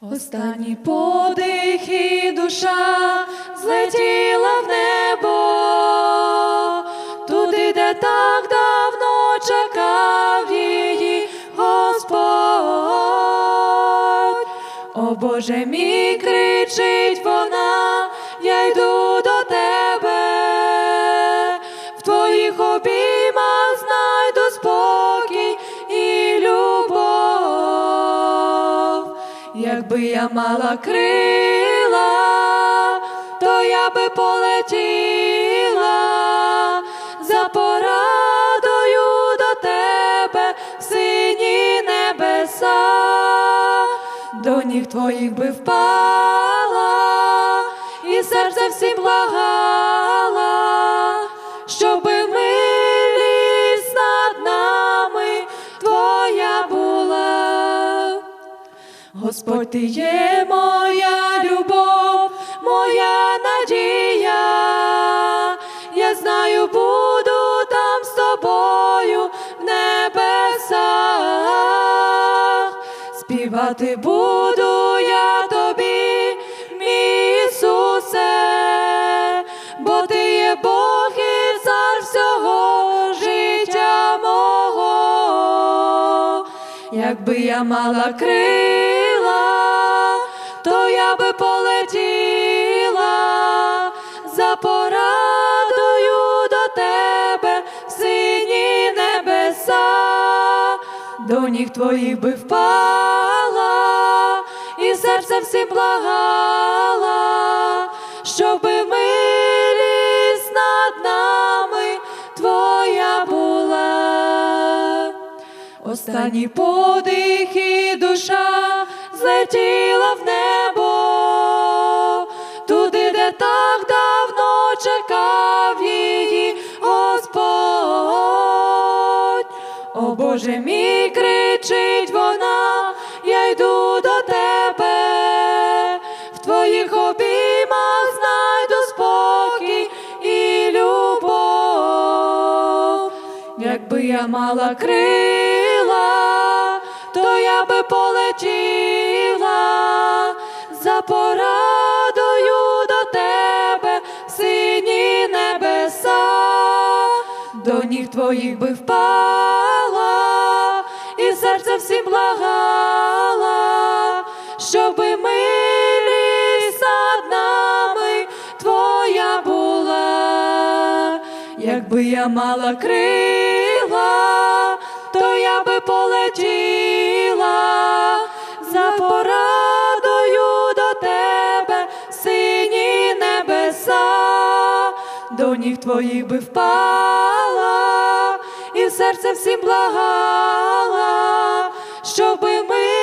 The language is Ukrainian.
Останній подих і душа злетіла в небо, туди, де так давно чекав її Господь. О Боже мій, кричить вона, я йду Якби я мала крила, то я би полетіла за порадою до тебе в сині небеса, до ніг твоїх би впала, і серце всім благала, Господь, ти є моя любов, моя надія. Я знаю, буду там з тобою в небесах. Співати буду я тобі, мій Ісусе, бо ти є Бог і цар всього життя мого. Якби я мала крила, то я би полетіла за порадою до тебе в сині небеса, до ніг твоїх би впала, і серце всім благала, щоби милість над нами твоя була. Останній подих і душа злетіла в небо, Боже мій, кричить вона, я йду до тебе, в твоїх обіймах знайду спокій і любов. Якби я мала крила, то я би полетіла за порадою до тебе сині небеса, до ніг твоїх би впала, серце всім благала, щоби милість над нами твоя була. Якби я мала крила, то я би полетіла за порадою до тебе, сині небеса, до ніг твоїх би впала, і в серце всім благала, щоби ми